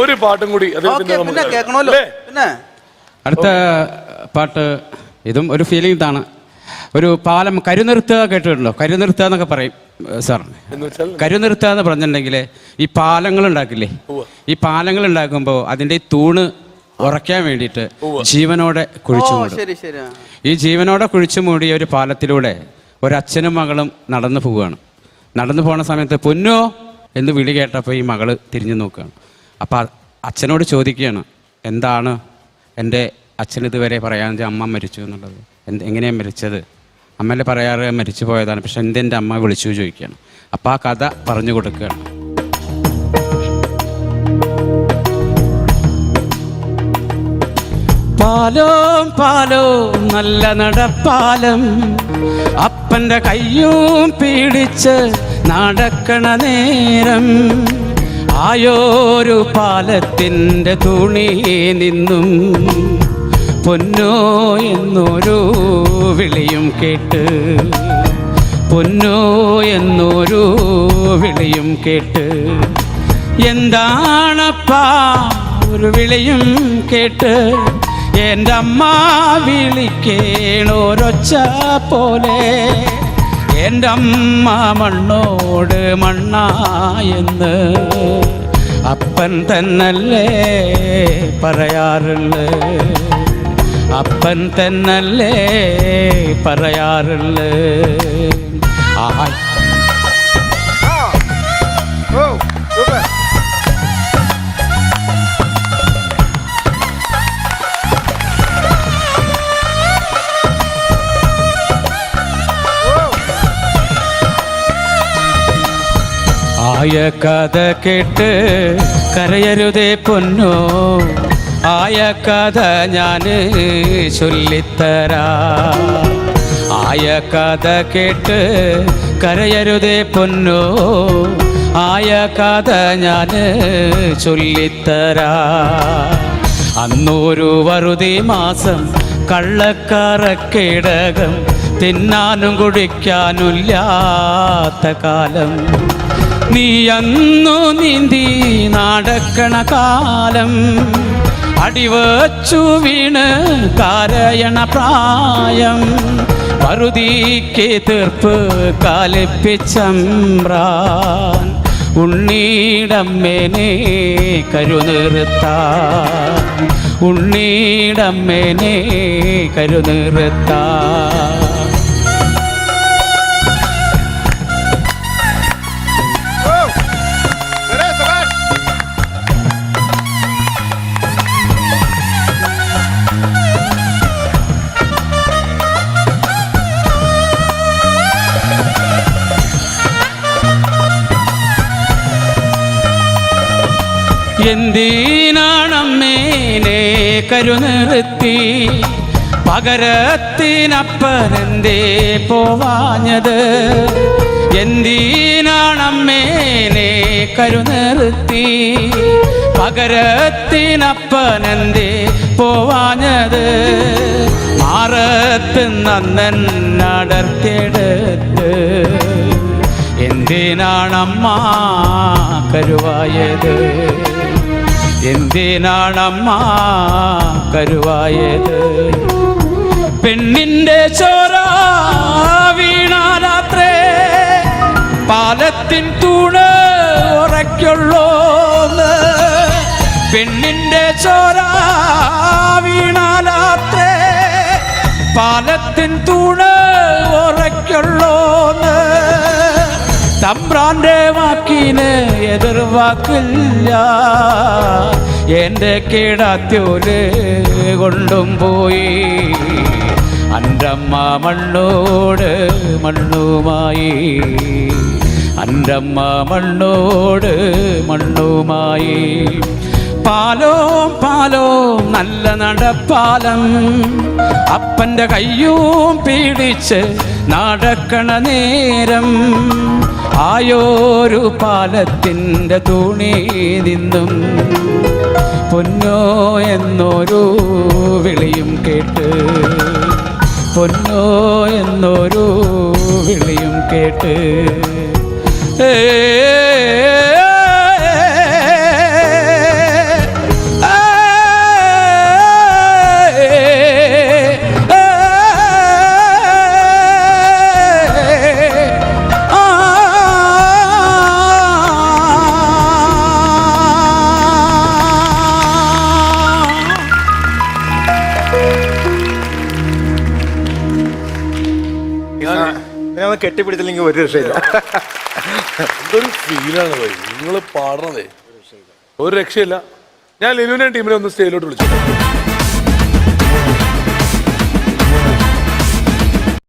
ഒരു പാട്ടും കൂടി പിന്നെ അടുത്ത പാട്ട് ഇതും ഒരു ഫീലിംഗ് ഇതാണ്. ഒരു പാലം കരുനിർത്തുക കേട്ടിട്ടുണ്ടോ കരുനിർത്തുക എന്നൊക്കെ പറയും സാർ. എന്ന് വെച്ചാൽ കരുനിർത്തുക എന്ന് പറഞ്ഞിട്ടുണ്ടെങ്കിൽ ഈ പാലങ്ങൾ ഉണ്ടാക്കില്ലേ? ഈ പാലങ്ങൾ ഉണ്ടാക്കുമ്പോൾ അതിന്റെ ഈ തൂണ് ഉറയ്ക്കാൻ വേണ്ടിയിട്ട് ജീവനോടെ ഓ കുഴിച്ചു മൂടും. ശരി ശരി. ഈ ജീവനോടെ കുഴിച്ചു മൂടിയ ഒരു പാലത്തിലൂടെ ഒരച്ഛനും മകളും നടന്നു പോവുകയാണ്. നടന്നു പോണ സമയത്ത് പൊന്നോ എന്ന് വിളി കേട്ടപ്പോൾ ഈ മകൾ തിരിഞ്ഞു നോക്കുകയാണ്. അപ്പോൾ അച്ഛനോട് ചോദിക്കുകയാണ് എന്താണ് എന്റെ അച്ഛൻ ഇതുവരെ പറയാൻ അമ്മ മരിച്ചു എന്നുള്ളത്? എന്ത് എങ്ങനെയാണ് മരിച്ചത്? അമ്മേന്റെ പറയാറ് മരിച്ചു പോയതാണ് പക്ഷെ എന്തെന്റെ അമ്മ വിളിച്ചു ചോദിക്കുകയാണ്. അപ്പോൾ ആ കഥ പറഞ്ഞു കൊടുക്കുകയാണ്. പാലോ പാലോ നല്ല നടപ്പാലം അപ്പന്റെ കയ്യും പീഡിച്ച് നടക്കണ നേരം ആയോരു പാലത്തിന്റെ തുണി നിന്നും പൊന്നോ എന്നൊരു വിളിയും കേട്ട് പൊന്നോ എന്നൊരു വിളിയും കേട്ട് എന്താണപ്പാ ഒരു വിളിയും കേട്ട് എന്റെ അമ്മ വിളിക്കേണോരൊച്ച പോലെ എന്റെ അമ്മ മണ്ണോട് മണ്ണായെന്ന് അപ്പൻ തന്നല്ലേ പറയാറുള്ളു. അപ്പൻ തന്നല്ലേ പറയാറുള്ളു. ആ ആയ കഥ കേട്ട് കരയരുതേ പൊന്നോ. ആയ കഥ ഞാൻ ചൊല്ലിത്തരാ. ആയ കഥ കേട്ട് കരയരുതേ പൊന്നോ. ആയ കഥ ഞാൻ ചൊല്ലിത്തരാ. അന്നൊരു വറുതി മാസം കള്ളക്കറക്കിടകം തിന്നാനും കുടിക്കാനുമില്ലാത്ത കാലം. നീ അന്നു നീന്തി നടക്കണ കാലം. അടിവച്ചു വീണ് കരയണ പ്രായം. പറുതിക്ക് തീർപ്പ് കാലിപ്പിച്ചമ്പ്രാൻ ഉണ്ണീടമ്മേനെ കരുനിർത്താൻ ഉണ്ണീടമ്മേനെ കരുനിർത്താൻ എന്തിനാണമ്മേനെ കരുനിർത്തി പകരത്തിനപ്പനെന്തേ പോവാഞ്ഞത്? എന്തിനാണമ്മേനെ കരുനിർത്തി പകരത്തിനപ്പനെന്തേ പോവാഞ്ഞത്? മാറത്ത് നന്നടർത്തിയെടുത്ത് എന്തിനാണമ്മ കരുവായത്? എന്തിനാണമ്മ കരുവായത്? പെണ്ണിന്റെ ചോര വീണാലാത്രേ പാലത്തിൻ തൂണ് ഉറയ്ക്കുള്ളോന്ന്. പെണ്ണിന്റെ ചോര വീണാലാത്രേ പാലത്തിൻ തൂണ് ഉറയ്ക്കുള്ളോന്ന്. തമ്പ്രാന്റെ വാക്കിന് എതിർവാക്കില്ല. എന്റെ കീടാത്യൂര് കൊണ്ടും പോയി. അന്റമ്മ മണ്ണോട് മണ്ണുമായി. അന്റമ്മ മണ്ണോട് മണ്ണുമായി. പാലോ പാലോ നല്ല നടപ്പാലം. അപ്പന്റെ കയ്യും പീഡിച്ച് നടക്കണ നേരം ആയോരു പാലത്തിന്റെ തുണി നിന്നും പൊന്നോ എന്നൊരു വിളിയും കേട്ട് പൊന്നോ എന്നൊരു വിളിയും കേട്ട് എന്നെ ഒന്ന് കെട്ടിപ്പിടിച്ചില്ലെങ്കിൽ ഒരു രക്ഷയില്ല. എന്തൊരു ഫീലാണ് നിങ്ങൾ പാടണതേ. ഒരു രക്ഷയില്ല. ഞാൻ ലിനുവിനെ ടീമിനെ ഒന്ന് സ്റ്റേജിലോട്ട് വിളിച്ചു